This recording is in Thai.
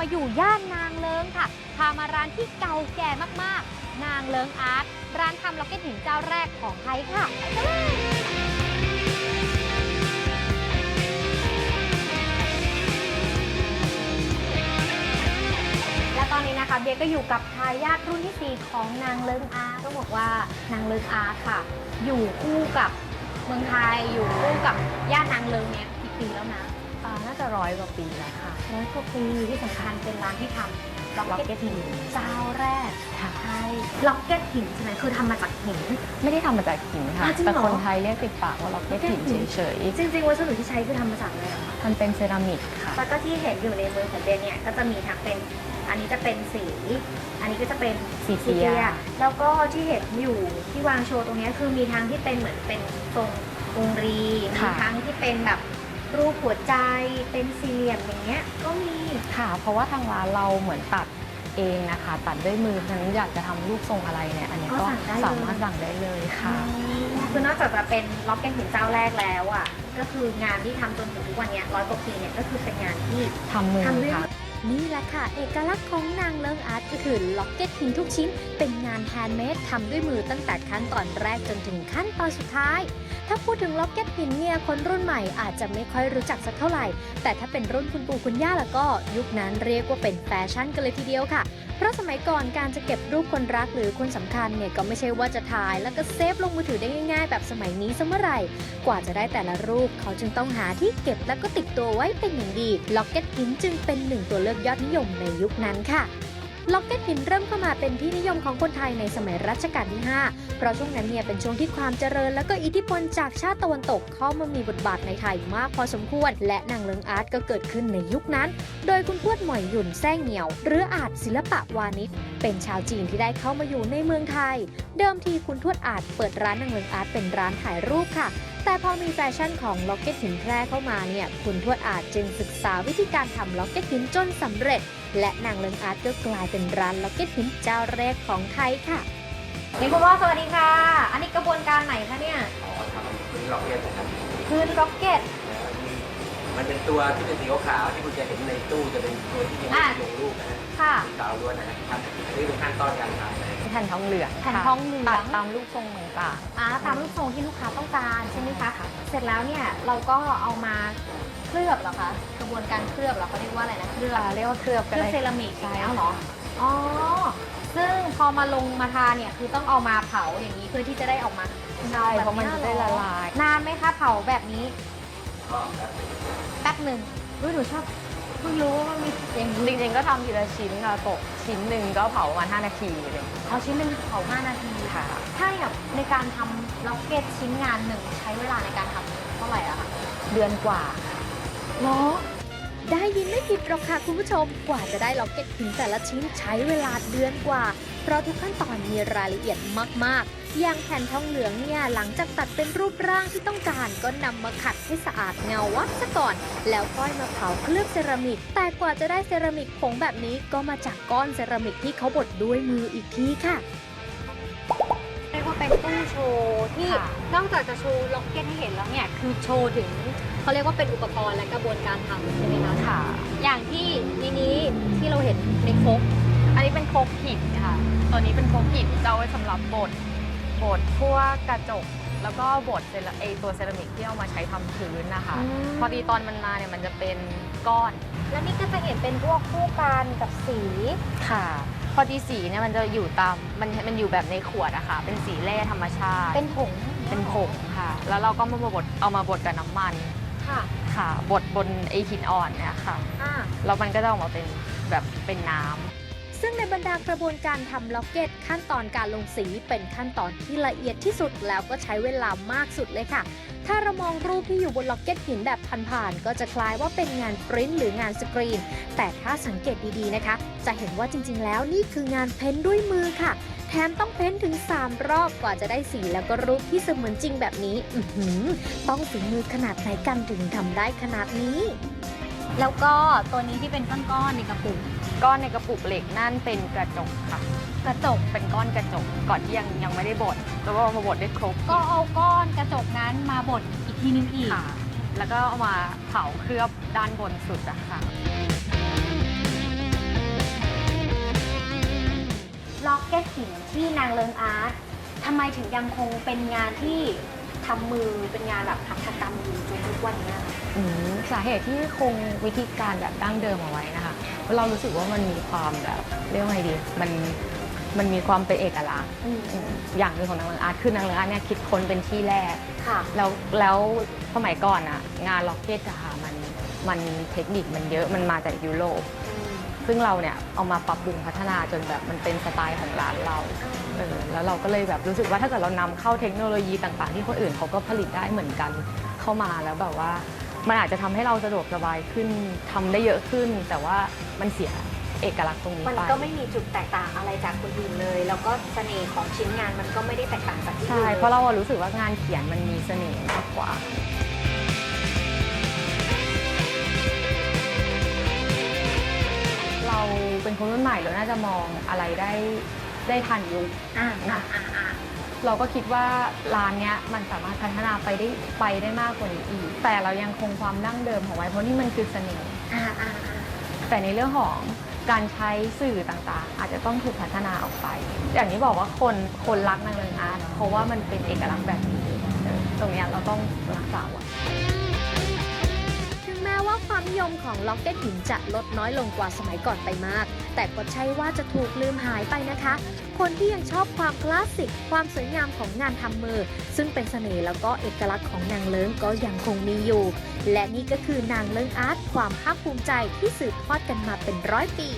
มาอยู่ย่านนางเลิงค่ะ พามาร้านที่เก่าแก่มากๆ นางเลิงอาร์ต ร้านทำล็อกเก็ตหินเจ้าแรกของไทยค่ะไปกันเลยและตอนนี้นะคะเบียร์ก็อยู่กับทายาทรุ่นที่ 4 ของนางเลิงอาร์ตต้องบอกว่านางเลิงอาร์ตค่ะ อยู่คู่กับเมืองไทยอยู่คู่กับย่านนางเลิงเนี่ยกี่ปีแล้วนะ อ่าน่าจะร้อยกว่าปีแล้วค่ะร กว่าปีที่สำคัญเป็นร้านที่ทำล็อกเก็ต Rocket หินหินเจ้าแรกใช่ล็อกเก็ตหินใช่ไหมคือทำมาจากหิน ไม่ได้ทำมาจากหินค่ะอ่าจริงเหรอแต่คนไทยเรียกติดปากว่าล็อกเก็ตหิน Rocket หินเฉยจริงๆวัสดุที่ใช้คือทำมาจากอะไรอะคะๆมันเป็นเซรามิกค่ะ แล้วก็ที่เห็นอยู่ในมือของเบนเนี่ยก็จะมีทั้งเป็นอันนี้จะเป็นสี อันนี้ก็จะเป็นสีเทีย แล้วก็ที่เห็นอยู่ที่วางโชว์ตรงเนี้ยคือมีทั้งที่เป็นเหมือนเป็นทรงวงรีมีทั้งที่เป็นแบบ รูปหัวใจเป็นสี่เหลี่ยมอย่างเงี้ยก็มีค่ะ เพราะว่าทางร้านเราเหมือนตัดเองนะคะ ตัดด้วยมือฉะนั้นอยากจะทำรูปทรงอะไรเนี่ย อันนี้ก็สามารถสั่งได้เลยค่ะ คือนอกจากจะเป็นล็อกเก็ตหินเจ้าแรกแล้วอะก็คืองานที่ทำจนถึงทุกวันเนี้ร้อยกว่าปีเนี่ยก็คือเป็นงานที่ ทำมือทำด้วยค่ะ นี่แหละค่ะ เอกลักษณ์ของนางเลิงอาร์ตก็คือล็อกเก็ตหินทุกชิ้น เป็นงานแฮนด์เมดทำด้วยมือตั้งแต่ขั้นตอนแรกจนถึงขั้นตอนสุดท้าย ถ้าพูดถึงล็อกเก็ตหินเนี่ยคนรุ่นใหม่อาจจะไม่ค่อยรู้จักสักเท่าไหร่ แต่ถ้าเป็นรุ่นคุณปู่คุณย่าแล้วก็ยุคนั้นเรียกว่าเป็นแฟชั่นกันเลยทีเดียวค่ะเพราะสมัยก่อนการจะเก็บรูปคนรักหรือคนสำคัญเนี่ยก็ไม่ใช่ว่าจะถ่ายแล้วก็เซฟลงมือถือได้ง่ายๆ แบบสมัยนี้เสมอไหร่ กว่าจะได้แต่ละรูปเขาจึงต้องหาที่เก็บแล้วก็ติดตัวไว้เป็นอย่างดีล็อกเก็ตหินจึงเป็นหนึ่งตัวเลือกยอดนิยมในยุคนั้นค่ะล็อกเก็ตหินเริ่มเข้ามาเป็นที่นิยมของคนไทยในสมัยรัชกาลที่ 5 เพราะช่วงนั้นเนี่ยเป็นช่วงที่ความเจริญ และก็อิทธิพลจากชาติตะวันตกเข้ามามีบทบาทในไทยมากพอสมควร และนางเลิงอาร์ตก็เกิดขึ้นในยุคนั้น โดยคุณพวดหมอยหยุ่นแซ่เหงียว หรืออาจศิลปะวานิชเป็นชาวจีนที่ได้เข้ามาอยู่ในเมืองไทย เดิมทีคุณทวดอาจเปิดร้านนางเลิงอาร์ตเป็นร้านถ่ายรูปค่ะ แต่พอมีแฟชั่นของล็อกเก็ตหินแพร่เข้ามาเนี่ยคุณทวดอาจจึงศึกษาวิธีการทำล็อกเก็ตหินจนสำเร็จ และนางเลิงอาร์ตก็กลายเป็นร้านล็อกเก็ตหินเจ้าแรกของไทยค่ะนี่คุณพ่อสวัสดีค่ะ อันนี้กระบวนการไหนคะเนี่ยอ๋อทำพื้นล็อกเก็ตนะครับพื้นล็อกเก็ตนะ มีมันเป็นตัวที่เป็นสีขาวๆที่คุณจะเห็นในตู้จะเป็นตัวที่ยังไม่อะได้ลงรูปนะฮะค่ะ สีขาวล้วนนะฮะครับนี่เป็นขั้นตอนการทำนะแผ่นทองเหลืองแผ่นค่ะทองเหลือง ตัดตามรูปทรงต่างอ่าตามรูปทรงที่ลูกค้าต้องการใช่ไหมคะเสร็จแล้วเนี่ยเราก็เอามาเคลือบเหรอคะกระบวนการเคลือบเหรอเขาเรียกว่าอะไรนะเคลือบๆอ่าเรียกว่าเคลือบเคก็ลือบได้เซรามิกอย่างเงี้ยเหรออ๋อซึ่งพอมาลงมาทาเนี่ยคือต้องเอามาเผาอย่างนี้เพื่อที่จะได้ออกมาใช่เพราะมันจะได้ละลาย นานไหมคะเผาแบบนี้ ก็แบบแป๊บ หนึ่งอุ้ยหนูชอบเพิ่งรู้ว่ามันมีอย่างนี้จริงๆก็ทำทีละชิ้นค่ะตกชิ้นหนึ่งก็เผาประมาณ5นาทีเลยเอาชิ้นหนึ่งเผา5นาทีค่ะ ถ้าอย่างในการทำล็อกเก็ตชิ้นงานหนึ่งใช้เวลาในการทำเท่าไหร่อะคะเดือนกว่า เหรอ ได้ยินไม่ผิดหรอกค่ะคุณผู้ชม กว่าจะได้ล็อกเก็ตหินแต่ละชิ้นใช้เวลาเดือนกว่า เพราะทุกขั้นตอนมีรายละเอียดมากๆ อย่างแผ่นทองเหลืองเนี่ยหลังจากตัดเป็นรูปร่างที่ต้องการก็นำมาขัดให้สะอาดเงาวัดซะก่อน แล้วค่อยมาเผาเคลือบเซรามิก แต่กว่าจะได้เซรามิกผงแบบนี้ก็มาจากก้อนเซรามิกที่เขาบดด้วยมืออีกทีค่ะ เรียกว่าเป็นตู้โชว์ที่ค่ะ นอกจากจะโชว์ล็อกเก็ตให้เห็นแล้วเนี่ยคือโชว์ถึงเขาเรียกว่าเป็นอุปกรณ์และกระบวนการทำใช่ไหมคะค่ะ อย่างที่ในนี้ที่เราเห็นในครกอันนี้เป็นโคกหินค่ะ ตัวนี้เป็นโคกหินจะเอาไว้สำหรับบด บดพวกกระจก แล้วก็บดเซราไอตัวเซรามิกที่เอามาใช้ทำพื้นนะคะอืมพอดีตอนมันมาเนี่ยมันจะเป็นก้อน แล้วนี่ก็จะเห็นเป็นพวกคู่กันกับสี ค่ะ พอดีสีเนี่ยมันจะอยู่ตามมันมันอยู่แบบในขวดอะค่ะ เป็นสีแร่ธรรมชาติ เป็นผงเป็นผงค่ะ แล้วเราก็มาบดเอามาบดกับน้ำมันค่ะค่ะบดบนไอหินอ่อนเนี่ยค่ะ อ่า แล้วมันก็จะออกมาเป็นแบบเป็นน้ำ ซึ่งในบรรดากระบวนการทำล็อกเก็ต ขั้นตอนการลงสีเป็นขั้นตอนที่ละเอียดที่สุดแล้วก็ใช้เวลามากสุดเลยค่ะ ถ้าเรามองรูปที่อยู่บนล็อกเก็ตหินแบบผ่านๆก็จะคล้ายว่าเป็นงานปริ้นหรืองานสกรีน แต่ถ้าสังเกตดีๆนะคะ จะเห็นว่าจริงๆ แล้วนี่คืองานเพ้นท์ด้วยมือค่ะ แถมต้องเพ้นท์ถึง 3 รอบกว่าจะได้สีแล้วก็รูปที่เสมือนจริงแบบนี้อือหือต้องฝีมือขนาดไหนกันถึงทำได้ขนาดนี้ แล้วก็ตัวนี้ที่เป็นก้อนๆในกระปุก ก้อนในกระปุกเหล็กนั่นเป็นกระจกค่ะ กระจกเป็นก้อนกระจกก่อนที่ยังยังไม่ได้บดแล้วก็เามาบดได้ครบก็เอาก้อนกระจกนั้นมาบดอีกทีนึงอีกแล้วก็เอามาเผาเคลือบด้านบนสุดอะค่ะ ล็อกเก็ตหินที่นางเลิงอาร์ตทำไมถึงยังคงเป็นงานที่ทำมือเป็นงานแบบหัตถกรรมอยู่จนทุกวันนี้อืมสาเหตุที่คงวิธีการแบบดั้งเดิมเอาไว้นะคะ เพราะเรารู้สึกว่ามันมีความแบบเรียกว่าไงดี มันมันมีความเป็นเอกลักษณ์อืมอืมอย่างหนึ่งของนางเลิงอาร์ตคือนางเลิงอาร์ตเนี่ยคิดค้นเป็นที่แรก ค่ะ แล้วแล้วสมัยก่อนอะงานล็อกเก็ตอะค่ะมันมันเทคนิคมันเยอะมันมาจากยุโรป ซึ่งเราเนี่ยเอามาปรับปรุงพัฒนาจนแบบมันเป็นสไตล์ของร้านเราเออแล้วเราก็เลยแบบรู้สึกว่าถ้าเกิดเรานำเข้าเทคโนโลยีต่างๆ ที่คนอื่นเขาก็ผลิตได้เหมือนกันเข้ามาแล้วแบบว่า มันอาจจะทำให้เราสะดวกสบายขึ้นทำได้เยอะขึ้น แต่ว่ามันเสียเอกลักษณ์ตรงนี้มันไป ก็ไม่มีจุดแตกต่างอะไรจากคนอื่นเลย แล้วก็เสน่ห์ของชิ้นงานมันก็ไม่ได้แตกต่างจากที่ใช่อื่นเพราะเราอะรู้สึกว่างานเขียนมันมีเสน่ห์มากกว่า เราเป็นคนรุ่นใหม่เราน่าจะมองอะไรได้ได้ทันยุค อ่าอ่าอ่าอ่า เราก็คิดว่าร้านเนี้ยมันสามารถพัฒนาไปได้ไปได้มากกว่านี้อีก แต่เรายังคงความดั้งเดิมของไว้เพราะนี่มันคือเสน่ห์อ่าอ่าอ่าแต่ในเรื่องของการใช้สื่อต่างๆ อาจจะต้องถูกพัฒนาออกไป อย่างที่บอกว่าคนคนรักนางเริงอาร์ตเพราะว่ามันเป็นเอกลักษณ์แบบนี้เออตรงเนี้ยเราต้องรักษาไว้ถึงแม้ ว่าความนิยมของล็อกเก็ตหินจะลดน้อยลงกว่าสมัยก่อนไปมาก แต่ก็ใช่ว่าจะถูกลืมหายไปนะคะ คนที่ยังชอบความคลาสสิก ความสวยงามของงานทำมือ ซึ่งเป็นเสน่ห์แล้วก็เอกลักษณ์ของนางเลิ้งก็ยังคงมีอยู่ และนี่ก็คือนางเลิ้งอาร์ตความภาคภูมิใจที่สืบทอดกันมาเป็นร้อยปี